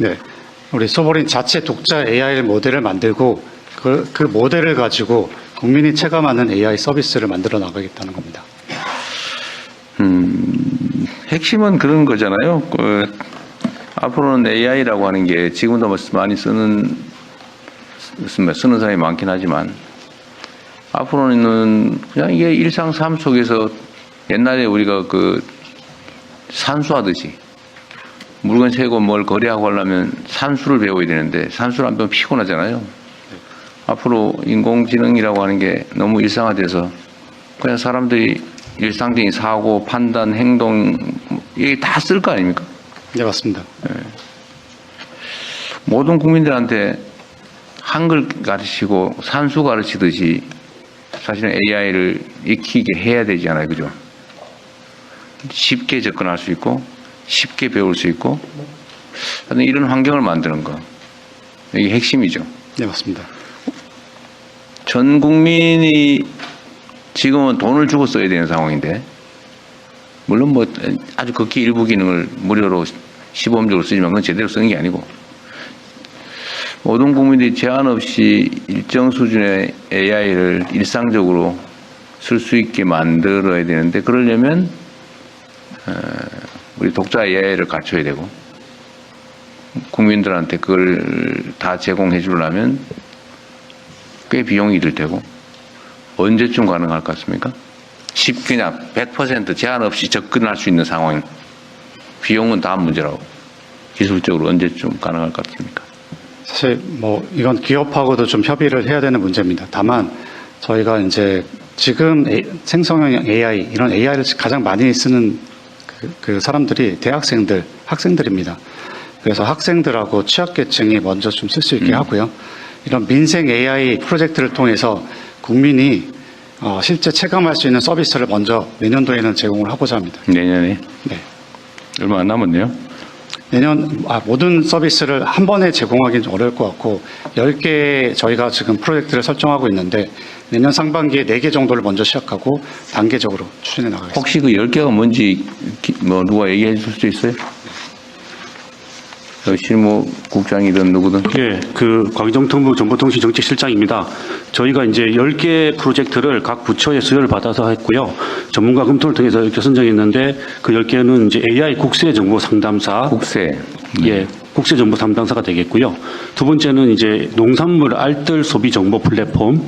네. 우리 소보린 자체 독자 AI 모델을 만들고 그, 그 모델을 가지고 국민이 체감하는 AI 서비스를 만들어 나가겠다는 겁니다. 핵심은 그런 거잖아요. 그, 앞으로는 AI라고 하는 게 지금도 뭐 많이 쓰는 쓰- 쓰는 사람이 많긴 하지만 앞으로는 그냥 이게 일상 삶 속에서 옛날에 우리가 그 산수하듯이 물건 세고 뭘 거래하고 하려면 산수를 배워야 되는데 산수를 안 배우면 피곤하잖아요. 앞으로 인공지능이라고 하는 게 너무 일상화돼서 그냥 사람들이 일상적인 사고, 판단, 행동 이게 다 쓸 거 아닙니까? 네, 맞습니다. 모든 국민들한테 한글 가르치고 산수 가르치듯이 사실은 AI를 익히게 해야 되잖아요. 그죠? 쉽게 접근할 수 있고 쉽게 배울 수 있고 하여튼 이런 환경을 만드는 거 이게 핵심이죠. 네, 맞습니다. 전 국민이 지금은 돈을 주고 써야 되는 상황인데 물론 뭐 아주 극히 일부 기능을 무료로 시범적으로 쓰지만 그건 제대로 쓰는 게 아니고 모든 국민들이 제한 없이 일정 수준의 AI를 일상적으로 쓸 수 있게 만들어야 되는데 그러려면 어, 우리 독자 AI를 갖춰야 되고 국민들한테 그걸 다 제공해 주려면 꽤 비용이 들 테고 언제쯤 가능할 것 같습니까? 쉽게냐 100% 제한 없이 접근할 수 있는 상황 비용은 다음 문제라고 기술적으로 언제쯤 가능할 것 같습니까? 사실 뭐 이건 기업하고도 좀 협의를 해야 되는 문제입니다. 다만 저희가 이제 지금 생성형 AI 이런 AI를 가장 많이 쓰는 그, 그 사람들이 대학생들, 학생들입니다. 그래서 학생들하고 취약계층이 먼저 좀 쓸 수 있게 하고요. 이런 민생 AI 프로젝트를 통해서 국민이 어, 실제 체감할 수 있는 서비스를 먼저 내년도에는 제공을 하고자 합니다. 내년에 네. 얼마 안 남았네요. 내년 아, 모든 서비스를 한 번에 제공하기는 좀 어려울 것 같고 10개 저희가 지금 프로젝트를 설정하고 있는데 내년 상반기에 4개 정도를 먼저 시작하고 단계적으로 추진해 나가겠습니다. 혹시 그 10개가 뭔지 기- 뭐 누가 얘기해 줄 수 있어요? 그 실무국장이든 누구든 예, 그 광정통부 정보통신정책실장입니다. 저희가 이제 10개 프로젝트를 각 부처의 수요를 받아서 했고요. 전문가 검토를 통해서 이렇게 선정했는데 그 10개는 이제 AI 국세 정보 상담사, 국세. 예, 국세 정보 담당사가 되겠고요. 두 번째는 이제 농산물 알뜰 소비 정보 플랫폼,